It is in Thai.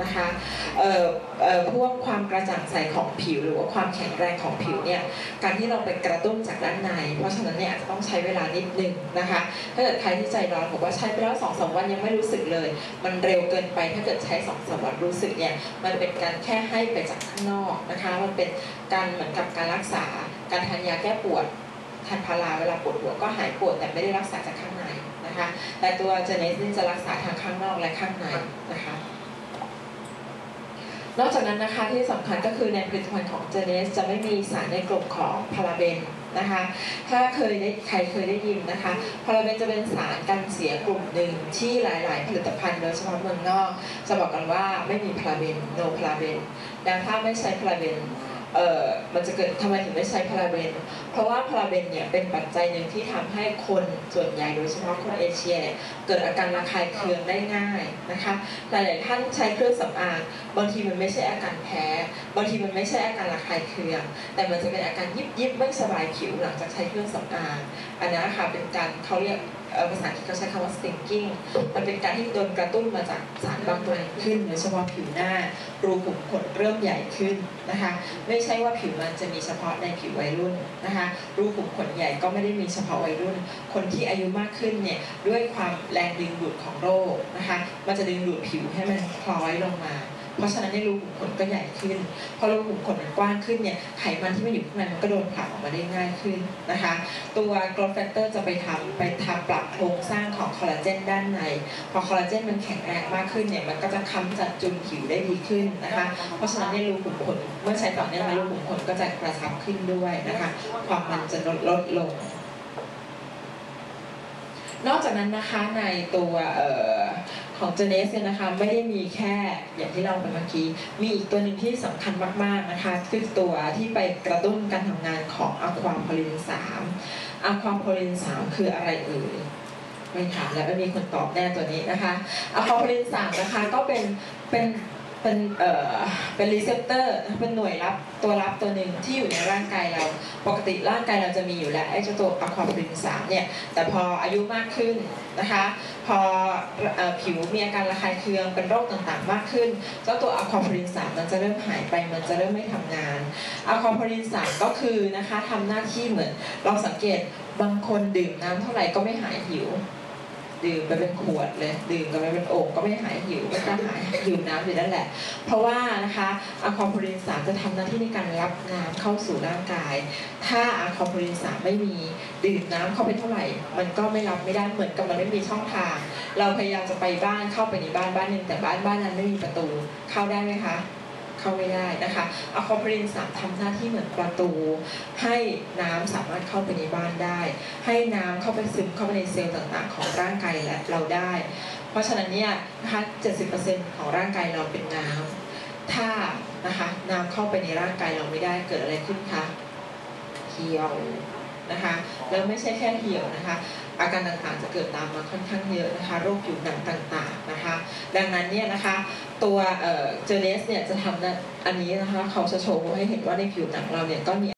นะคะเอ่อเอ่อพวกความกระจ่างใสของผิว หรือว่าความแข็งแรงของผิวเนี่ยการที่เราไปกระตุ้นจากด้านใน เพราะฉะนั้นเนี่ยอาจจะต้องใช้เวลานิดนึงนะคะถ้าเกิดใครที่ใจร้อนบอกว่าใช้ไปแล้วสองสามวันยังไม่รู้สึกเลย มันเร็วเกินไปถ้าเกิดใช้สองสามวันรู้สึกเนี่ยมันเป็นการแค่ให้ไปจากข้างนอกนะคะมันเป็นการเหมือนกับการรักษาการทานยาแก้ปวด ทานพาราเวลาปวดหัวก็หายปวดแต่ไม่ได้รักษาจากข้างในนะคะ แต่ตัวเจเนสนี่จะรักษาทางข้างนอกและข้างในนะคะ นอกจากนั้นนะคะที่สำคัญก็คือในผลิตภัณฑ์ของเจเนสจะไม่มีสารในกลุ่มของพาราเบนนะคะ ถ้าเคยได้ใครเคยได้ยินนะคะ พาราเบนจะเป็นสารกันเสียกลุ่มหนึ่งที่หลาย ๆ ผลิตภัณฑ์โดยเฉพาะเมืองนอก จะบอกกันว่าไม่มีพาราเบน no พาราเบนดังถ้าไม่ใช้พาราเบน เอ่อมันจะเกิดทำไมถึงไม่ใช้พาราเบน เพราะว่าพาราเบนเนี่ยเป็นปัจจัยหนึ่งที่ทำให้คนส่วนใหญ่โดยเฉพาะคนเอเชีย เกิดอาการระคายเคืองได้ง่ายนะคะหลายๆท่านใช้เครื่องสำอางบางทีมันไม่ใช่อาการแพ้บางทีมันไม่ใช่อาการระคายเคือง แต่มันจะเป็นอาการยิบยิบไม่สบายผิวหลังจากใช้เครื่องสำอางอันนั้นนะคะเป็นการเขาเรียก ภาษาอังกฤษเขาใช้คำว่า stinking มันเป็นการที่โดนกระตุ้นมาจากสารบางตัวขึ้นโดยเฉพาะผิวหน้า รูขุมขนเริ่มใหญ่ขึ้นนะคะ ไม่ใช่ว่าผิวมันจะมีเฉพาะในผิววัยรุ่นนะคะ รูขุมขนใหญ่ก็ไม่ได้มีเฉพาะวัยรุ่น คนที่อายุมากขึ้นเนี่ยด้วยความแรงดึงดูดของโรคนะคะ มันจะดึงดูดผิวให้มันคล้อยลงมา เพราะฉะนั้นในรูขุมขนก็ใหญ่ขึ้น พอรูขุมขนมันกว้างขึ้นเนี่ยไขมันที่มันอยู่ข้างในมันก็โดนผลักออกมาได้ง่ายขึ้นนะคะ ตัว growth factor จะไปทำไปทำปรับโครงสร้างของคอลลาเจนด้านใน พอคอลลาเจนมันแข็งแรงมากขึ้นเนี่ยมันก็จะค้ำจัดจุนผิวได้ดีขึ้นนะคะ เพราะฉะนั้นในรูขุมขนเมื่อใช้ต่อเนื่องมารูขุมขนก็จะกระชับขึ้นด้วยนะคะ ความมันจะลดลดลง นอกจากนั้นนะคะในตัวออของเจเนสเนี่ยนะคะไม่ได้มีแค่อย่างที่เราไปเมื่อกี้ มีอีกตัวหนึ่งที่สำคัญมากๆนะคะคือตัวที่ไปกระตุ้นการทำงานของอะความโพลิน3อะความโพลิน3คืออะไรเอ่ยไม่ถามแล้วไม่มีคนตอบแน่ตัวนี้นะคะอะความโพลิน3นะคะก็เป็นเป็น เป็นเอ่อเป็นรีเซพเตอร์เป็นหน่วยรับตัวรับตัวหนึ่งที่อยู่ในร่างกายเรา ปกติร่างกายเราจะมีอยู่แล้วไอ้เจ้าตัวอะความโพลิน3เนี่ยแต่พออายุมากขึ้นนะคะพอเอ่อผิวมีอาการระคายเคืองเป็นโรคต่างๆ มากขึ้น เจ้าตัวอะควาโพลิน3มันจะเริ่มหายไปมันจะเริ่มไม่ทำงานอะควาโพลิน3ก็คือนะคะทำหน้าที่เหมือนเราสังเกตบางคนดื่มน้ำเท่าไหร่ก็ไม่หายหิว ดื่มไปเป็นขวดเลยดื่มกันไปเป็นโอ่งก็ไม่หายหิวก็จะหายหิวน้ำอยู่นั่นแหละ เพราะว่านะคะอะควาโพลิน3จะทำหน้าที่ในการรับน้ำเข้าสู่ร่างกาย ถ้าอะควาโพลิน3ไม่มีดื่มน้ำเข้าไปเท่าไหร่ มันก็ไม่รับไม่ได้เหมือนกับมันไม่มีช่องทาง เราพยายามจะไปบ้านเข้าไปในบ้านบ้านหนึ่งแต่บ้านบ้านนั้นไม่มีประตูเข้าได้ไหมคะ เข้าไม่ได้นะคะอะควาโพลินสามทำหน้าที่เหมือนประตู ให้น้ำสามารถเข้าไปในบ้านได้ ให้น้ำเข้าไปซึมเข้าไปในเซลล์ต่างๆ ของร่างกายและเราได้ เพราะฉะนั้นเนี่ยนะคะ70%ของร่างกายเราเป็นน้ำถ้านะคะน้ำเข้าไปในร่างกายเราไม่ได้เกิดอะไรขึ้นคะเหี่ยว นะคะแล้วไม่ใช่แค่เหี่ยวนะคะอาการต่างๆจะเกิดตามมาค่อนข้างเยอะนะคะโรคผิวหนังต่างๆนะคะดังนั้นเนี่ยนะคะตัวเจเนสเนี่ยจะทำนะอันนี้นะคะเขาจะโชว์ให้เห็นว่าในผิวหนังเราเนี่ยก็มี